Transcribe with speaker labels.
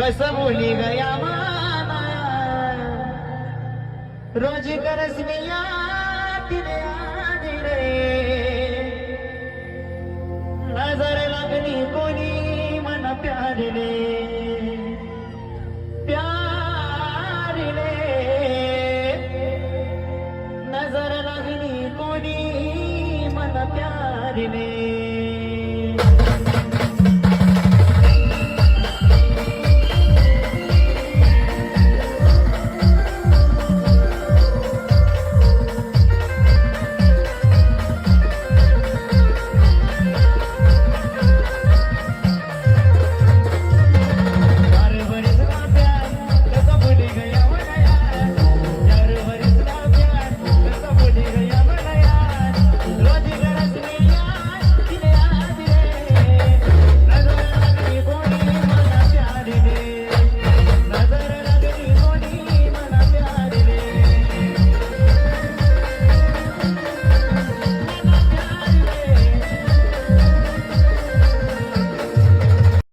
Speaker 1: कस बोली गया मामा? रोज करस में याद याद रे नजर लागली कोणी मन प्यारले. प्यारले. नजर लागली कोणी मन प्यारले.